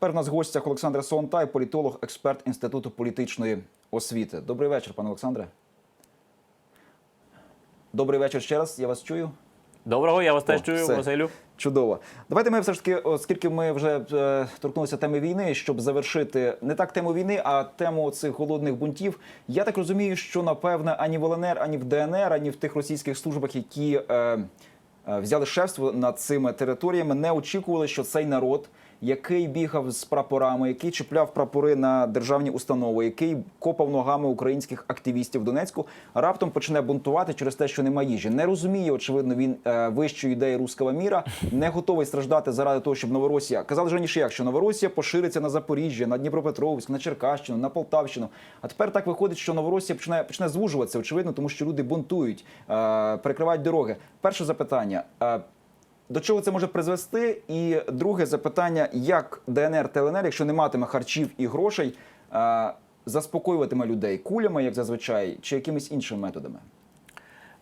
Тепер у нас в гостях Олександр Сонтай, політолог, експерт Інституту політичної освіти. Добрий вечір, пане Олександре. Добрий вечір ще раз. Я вас чую. Доброго, я вас теж чую. Василю. Чудово. Давайте ми все ж таки, оскільки ми вже е, торкнулися теми війни, щоб завершити не так тему війни, а тему цих голодних бунтів. Я так розумію, що напевне ані в ЛНР, ані в ДНР, ані в тих російських службах, які е, е, взяли шефство над цими територіями, не очікували, що цей народ. Який бігав з прапорами, який чіпляв прапори на державні установи, який копав ногами українських активістів в Донецьку, раптом почне бунтувати через те, що немає їжі. Не розуміє, очевидно, він е, вищої ідеї руського міра, не готовий страждати заради того, щоб Новоросія казали ж раніше, як що Новоросія пошириться на Запоріжжя, на Дніпропетровськ, на Черкащину, на Полтавщину. А тепер так виходить, що Новоросія почне почне звужуватися, очевидно, тому що люди бунтують, е, перекривають дороги. Перше запитання. До чого це може призвести? І друге запитання: як ДНР та ЛНР, якщо не матиме харчів і грошей, е, заспокоюватиме людей кулями, як зазвичай, чи якимись іншими методами?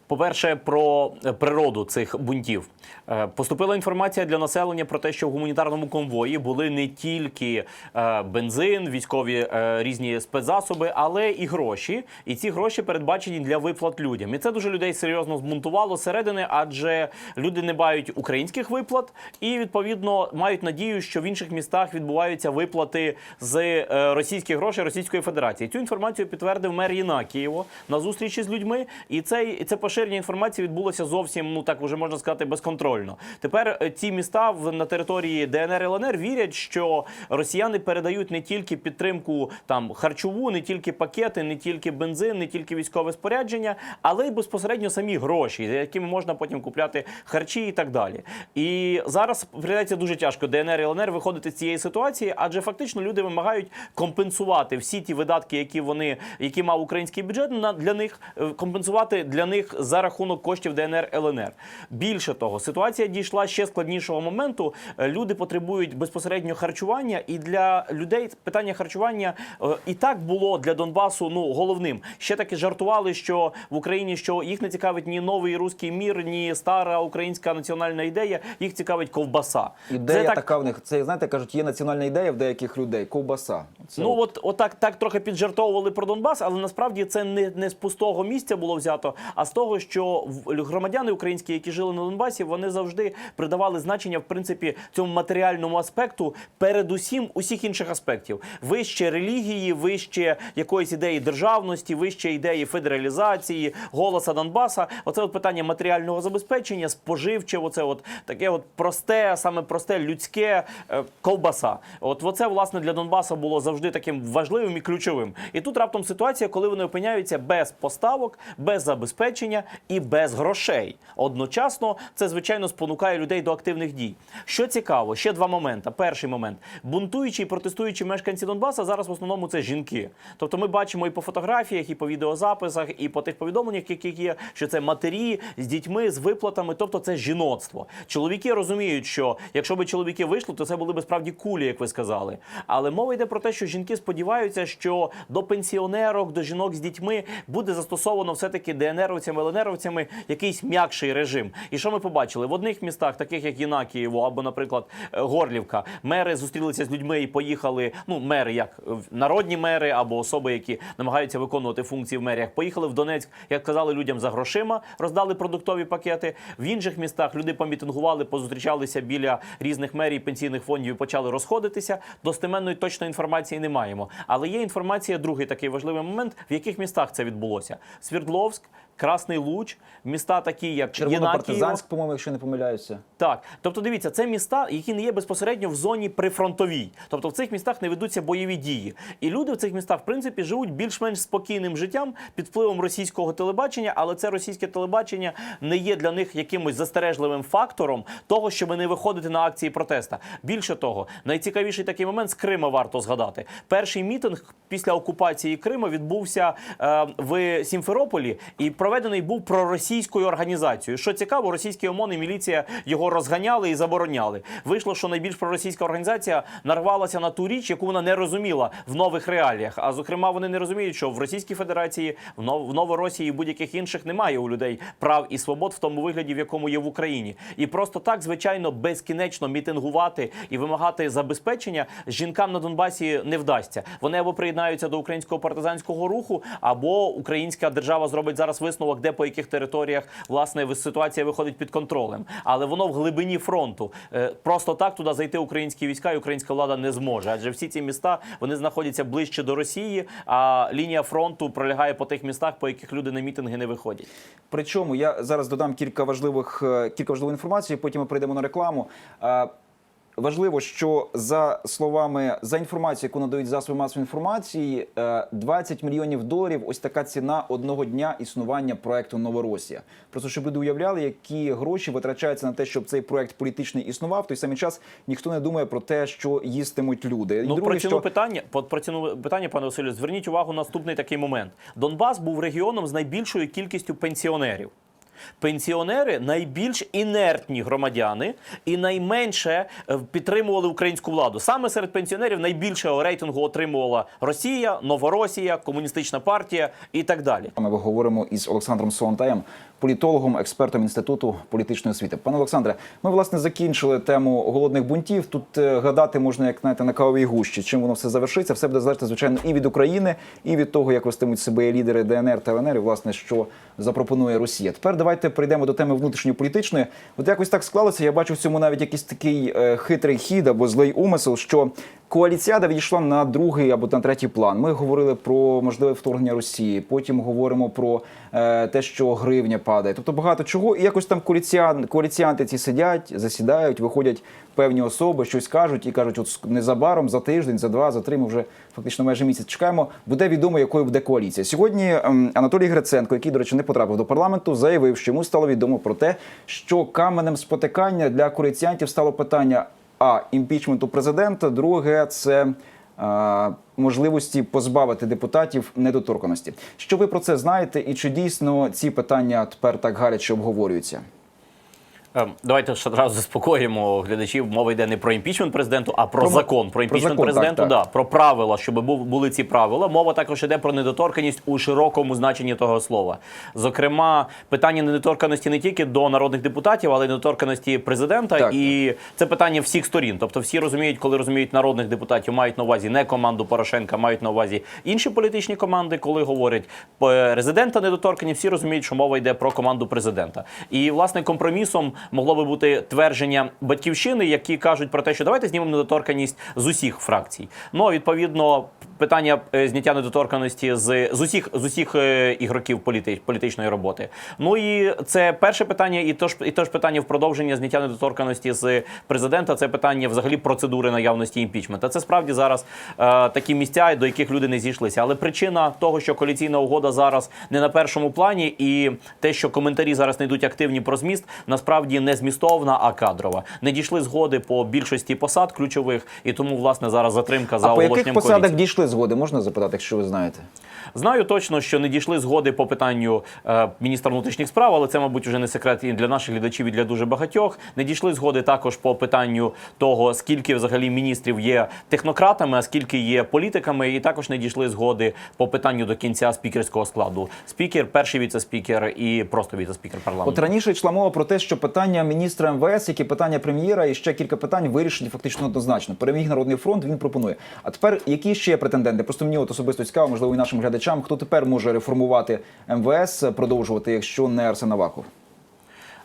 По-перше, про е, природу цих бунтів Е, поступила інформація для населення про те, що в гуманітарному конвої були не тільки е, бензин, військові різні спецзасоби, але і гроші. І ці гроші передбачені для виплат людям. І це дуже людей серйозно змонтувало зсередини, адже люди не мають українських виплат і відповідно мають надію, що в інших містах відбуваються виплати з російських грошей Російської Федерації. Цю інформацію підтвердив мер Єнакієво на зустрічі з людьми. І це, це поширення інформації відбулося зовсім, ну так вже можна сказати, безконтрольно. Тепер е, ці міста в на території ДНР і ЛНР вірять, що росіяни передають не тільки підтримку там харчову, не тільки пакети, не тільки бензин, не тільки військове спорядження, але й безпосередньо самі гроші, за якими можна потім купляти харчі і так далі. І зараз прийдеться дуже тяжко ДНР і ЛНР виходити з цієї ситуації, адже фактично люди вимагають компенсувати всі ті видатки, які вони які мав український бюджет на для них е, компенсувати для них за рахунок коштів ДНР ЛНР. Більше того, ситуація дійшла ще складнішого моменту. Е, Люди потребують безпосередньо харчування, і для людей питання харчування е, і так було для Донбасу ну головним. Ще таки жартували, що в Україні що їх не цікавить ні новий руський мір, ні стара українська національна ідея. Їх цікавить ковбаса. Ідея Це так- така в них. Це знаєте, кажуть, є національна ідея в деяких людей ковбаса. Це Ну от. от, от так, так трохи піджартовували про Донбас, але насправді це не, не з пустого місця було взято, а з того, що в- громадяни українські, які жили на Донбасі, вони завжди придавали значення в принципі цьому матеріальному аспекту, передусім усіх інших аспектів: вище релігії, вище якоїсь ідеї державності, вище ідеї федералізації, голоса Донбаса. Оце от питання матеріального забезпечення, споживче, оце от таке от просте, саме просте людське е, ковбаса. От оце власне для Донбаса було завжди таким важливим і ключовим. І тут раптом ситуація, коли вони опиняються без поставок, без забезпечення і без грошей. Одночасно це звичайно спонукає людей до активних дій. Що цікаво, ще два моменти. Перший момент бунтуючі і протестуючі мешканці Донбаса зараз в основному це жінки. Тобто ми бачимо і по фотографіях, і по відеозаписах, і по тих повідомленнях, які є, що це матері з дітьми, з виплатами, тобто це жіноцтво. Чоловіки розуміють, що якщо би чоловіки вийшли, то це були би справді кулі, як ви сказали. Але мова йде про те, що жінки сподіваються, що до пенсіонерок, до жінок з дітьми буде застосовано все-таки ДНРовцями, ЛНРовцями якийсь м'якший режим. І що ми побачили? В одних містах, таких як Єнакієво або, наприклад, е, Горлівка, мери зустрілися з людьми і поїхали. Ну, мери, як е, народні мери або особи, які намагаються виконувати функції в меріях, поїхали в Донецьк, як казали людям за грошима, роздали продуктові пакети. В інших містах люди помітингували, позустрічалися біля різних мерій, пенсійних фондів і почали розходитися. Достеменної точної інформації не маємо. Але є інформація, другий такий важливий момент, в яких містах це відбулося: Свердловськ, Красний Луч, міста такі, як. Червонопартизанськ, по-моєму, якщо не помиляюся. Так, тобто дивіться, це міста, які не є безпосередньо в зоні прифронтовій. Тобто в цих містах не ведуться бойові дії. І люди в цих містах, в принципі, живуть більш-менш спокійним життям під впливом російського телебачення, але це російське телебачення не є для них якимось застережливим фактором того, щоб не виходити на акції протеста. Більше того, найцікавіший такий момент з Крима варто згадати. Перший мітинг після окупації Криму відбувся е, в Сімферополі, і про проведений був проросійською організацією. Що цікаво, російські ОМОН і міліція його розганяли і забороняли. Вийшло, що найбільш проросійська організація нарвалася на ту річ, яку вона не розуміла в нових реаліях. А зокрема, вони не розуміють, що в Російській Федерації, в Новоросії і будь-яких інших немає у людей прав і свобод в тому вигляді, в якому є в Україні. І просто так, звичайно, безкінечно мітингувати і вимагати забезпечення жінкам на Донбасі не вдасться. Вони або приєднаються до українського партизанського руху, або українська держава зробить зараз висновок, де по яких територіях власне ситуація виходить під контролем. Але воно в глибині фронту. Е, Просто так туди зайти українські війська і українська влада не зможе. Адже всі ці міста вони знаходяться ближче до Росії, а лінія фронту пролягає по тих містах, по яких люди на мітинги не виходять. Причому я зараз додам кілька важливих е, кілька важливої інформації. Потім ми прийдемо на рекламу. Е, Важливо, що за словами за інформацією, яку надають засоби масової інформації, е, 20 мільйонів доларів. Ось така ціна одного дня існування проекту Новоросія. Просто щоб люди уявляли, які гроші витрачаються на те, щоб цей проект політичний існував. В той самий час ніхто не думає про те, що їстимуть люди. І Ну друге, про ціну що... питання про ціну питання, пане Василю, зверніть увагу наступний такий момент. Донбас був регіоном з найбільшою кількістю пенсіонерів. Пенсіонери найбільш інертні громадяни і найменше е, підтримували українську владу. Саме серед пенсіонерів найбільшого рейтингу отримувала Росія, Новоросія, комуністична партія і так далі. Ми говоримо із Олександром Солонтаєм, політологом, експертом інституту політичної освіти. Пане Олександре, ми власне закінчили тему голодних бунтів. Тут е, гадати можна як знаєте, на кавовій гущі. Чим воно все завершиться? Все буде залежати звичайно і від України, і від того, як вестимуть себе лідери ДНР та ЛНР, і власне що запропонує Росія. Тепер давайте прийдемо до теми внутрішньополітичної. От якось так склалося. Я бачу в цьому навіть якийсь такий е, хитрий хід або злий умисел, що коаліціада відійшла на другий або на третій план. Ми говорили про можливе вторгнення Росії. Потім говоримо про е, те, що гривня падає. Тобто багато чого. І якось там коаліціян, коаліціянти ці сидять, засідають, виходять певні особи, щось кажуть і кажуть, от незабаром за тиждень, за два, за три. Ми вже фактично майже місяць чекаємо. Буде відомо, якою буде коаліція. Сьогодні ем, Анатолій Гриценко, який, до речі, не потрапив до парламенту, заявив, що йому стало відомо про те, що каменем спотикання для коаліціянтів стало питання а імпічменту президента. Друге це можливості позбавити депутатів недоторканості. Що ви про це знаєте, і чи дійсно ці питання тепер так гаряче обговорюються? Ем, Давайте ще одразу заспокоїмо глядачів. Мова йде не про імпічмент президенту, а про, Про закон. Про про закон, президенту, так, так. да, про правила, щоб були ці правила. Мова також йде про недоторканість у широкому значенні того слова. Зокрема, питання недоторканості не тільки до народних депутатів, але й недоторканості президента. Так. І це питання всіх сторін. Тобто, всі розуміють, коли розуміють народних депутатів, мають на увазі не команду Порошенка, мають на увазі інші політичні команди. Коли говорять президента недоторкані, всі розуміють, що мова йде про команду президента. І власне компромісом могло би бути твердження батьківщини, які кажуть про те, що давайте знімемо недоторканість з усіх фракцій. Ну відповідно. Питання е, зняття недоторканості з, з усіх з усіх е, ігроків політи, політичної роботи. Ну і це перше питання, і тож і теж питання в продовження зняття недоторканості з президента. Це питання взагалі процедури наявності імпічмента. Це справді зараз е, такі місця, до яких люди не зійшлися. Але причина того, що коаліційна угода зараз не на першому плані, і те, що коментарі зараз не йдуть активні про зміст, насправді не змістовна, а кадрова. Не дійшли згоди по більшості посад ключових, і тому власне зараз затримка за а по яких посадах коаліції. дійшли згоди? Можна запитати, якщо ви знаєте? Знаю точно, що не дійшли згоди по питанню е, міністра внутрішніх справ, але це, мабуть, вже не секрет і для наших глядачів, і для дуже багатьох. Не дійшли згоди також по питанню того, скільки взагалі міністрів є технократами, а скільки є політиками, і також не дійшли згоди по питанню до кінця спікерського складу. Спікер, перший віце-спікер і просто віце-спікер парламенту. От раніше йшла мова про те, що питання міністра МВС, як і питання прем'єра, і ще кілька питань вирішені фактично однозначно. Переміг народний фронт він пропонує. А тепер які ще є претенденти? Просто мені от особисто цікаво, можливо, і нашим глядачам, хто тепер може реформувати МВС, продовжувати, якщо не Арсен Аваков?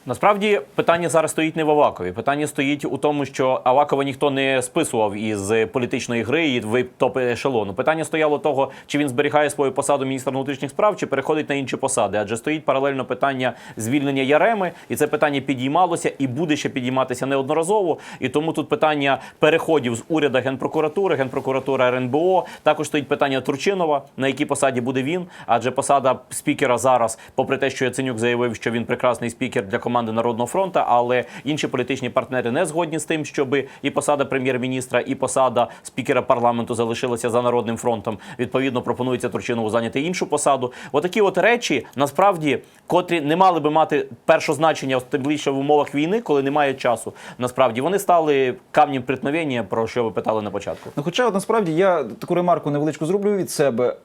Насправді питання зараз стоїть не в Авакові. Питання стоїть у тому, що Авакова ніхто не списував із політичної гри і в топ ешелону. Питання стояло того, чи він зберігає свою посаду міністра внутрішніх справ, чи переходить на інші посади. Адже стоїть паралельно питання звільнення Яреми, і це питання підіймалося і буде ще підійматися неодноразово. І тому тут питання переходів з уряду генпрокуратури, генпрокуратура РНБО. Також стоїть питання Турчинова, на якій посаді буде він. Адже посада спікера зараз, попри те, що Яценюк заявив, що він прекрасний спікер для команди команди Народного фронту, але інші політичні партнери не згодні з тим, щоб і посада прем'єр-міністра, і посада спікера парламенту залишилася за народним фронтом. Відповідно, пропонується Турчинову зайняти іншу посаду. Отакі от речі насправді, котрі не мали би мати першозначення тим більше в умовах війни, коли немає часу. Насправді вони стали камнем приткновення, про що ви питали на початку. Ну, хоча от, насправді я таку ремарку невеличку зроблю від себе.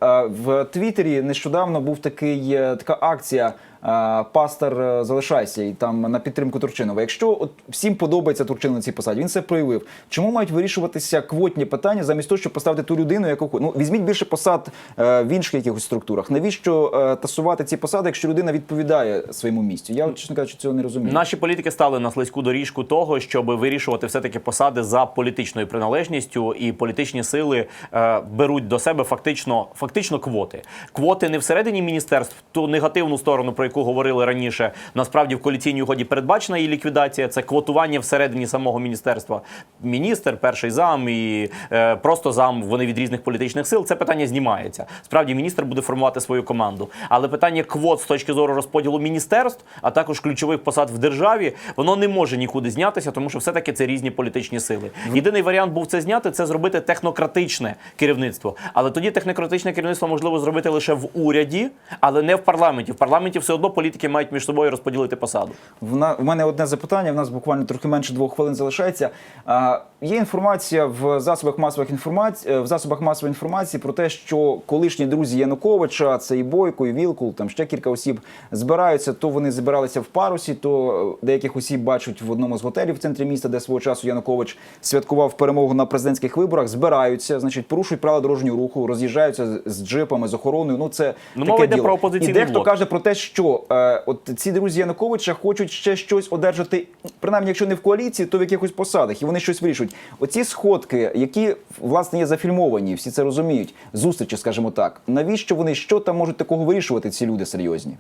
В Твіттері нещодавно був такий е, така акція. А, Пастор е, залишайся і там на підтримку Турчинова. Якщо от всім подобається Турчинов на цій посаді, він це проявив. Чому мають вирішуватися квотні питання замість того, щоб поставити ту людину, яку ну візьміть більше посад е, в інших якихось структурах. Навіщо е, тасувати ці посади, якщо людина відповідає своєму місцю? Я чесно кажучи, цього не розумію. Наші політики стали на слизьку доріжку того, щоб вирішувати все таки посади за політичною приналежністю, і політичні сили е, беруть до себе фактично фактично квоти. Квоти не всередині міністерств, ту негативну сторону, про яку говорили раніше. Насправді в коаліційній угоді передбачена її ліквідація. Це квотування всередині самого міністерства. Міністр, перший зам і е, просто зам. Вони від різних політичних сил. Це питання знімається. Справді міністр буде формувати свою команду. Але питання квот з точки зору розподілу міністерств, а також ключових посад в державі, воно не може нікуди знятися, тому що все-таки це різні політичні сили. Єдиний варіант був це зняти це зробити технократичне керівництво. Але тоді технократичне керівництво можливо зробити лише в уряді, але не в парламенті. В парламенті все одно політики мають між собою розподілити посаду. В, на, в мене одне запитання. В нас буквально трохи менше двох хвилин залишається. А, є інформація в засобах масових інформації в засобах масової інформації про те, що колишні друзі Януковича, це і Бойко, і Вілкул, там ще кілька осіб збираються. То вони збиралися в парусі, то е, деяких осіб бачать в одному з готелів в центрі міста, де свого часу Янукович святкував перемогу на президентських виборах. Збираються, значить, порушують правила дорожнього руху, роз'їжджаються з- джипами, з охороною. Ну це Ну, таке діло. про І дехто блок. каже про те, що е, от ці друзі Януковича хочуть ще щось одержати, принаймні, якщо не в коаліції, то в якихось посадах, і вони щось вирішують. Оці сходки, які власне є зафільмовані, всі це розуміють. Зустрічі, скажімо так. Навіщо вони що там можуть такого вирішувати? Ці люди серйозні?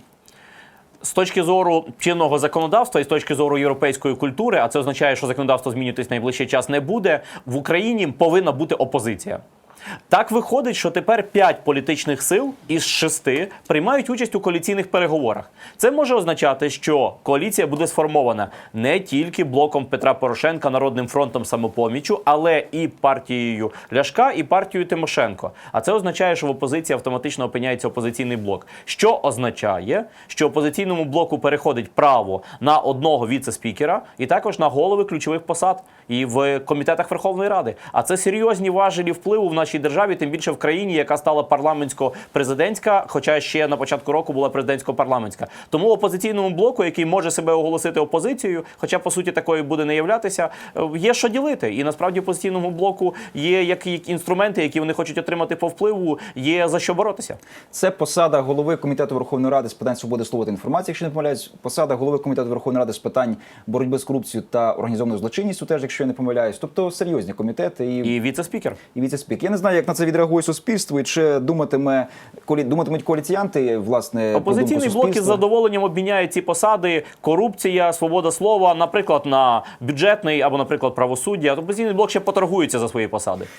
З точки зору чинного законодавства і з точки зору європейської культури, а це означає, що законодавство змінюватись найближчий час не буде. В Україні повинна бути опозиція. Так виходить, що тепер п'ять політичних сил із шести приймають участь у коаліційних переговорах. Це може означати, що коаліція буде сформована не тільки блоком Петра Порошенка, Народним фронтом самопомічу, але і партією Ляшка, і партією Тимошенко. А це означає, що в опозиції автоматично опиняється опозиційний блок. Що означає, що опозиційному блоку переходить право на одного віце-спікера і також на голови ключових посад і в комітетах Верховної Ради. А це серйозні важелі впливу в нашій державі, тим більше в країні, яка стала парламентсько-президентська, хоча ще на початку року була президентсько-парламентська. Тому опозиційному блоку, який може себе оголосити опозицією, хоча по суті такою буде не являтися, е, є що ділити. І насправді опозиційному блоку є як як інструменти, які вони хочуть отримати по впливу, є за що боротися. Це посада голови комітету Верховної Ради з питань свободи слова та інформації, якщо не помиляюсь, посада голови комітету Верховної Ради з питань боротьби з корупцією та організованою злочинністю, теж якщо я не помиляюсь. Тобто серйозні комітети і, І віце-спікер. і віце-спікер. Знаю, як на це відреагує суспільство, і чи думатиме колі думатимуть коаліціянти, власне, опозиційні думку з задоволенням обміняють ці посади, корупція, свобода слова, наприклад, на бюджетний або, наприклад, правосуддя. Опозиційний блок ще поторгується за свої посади.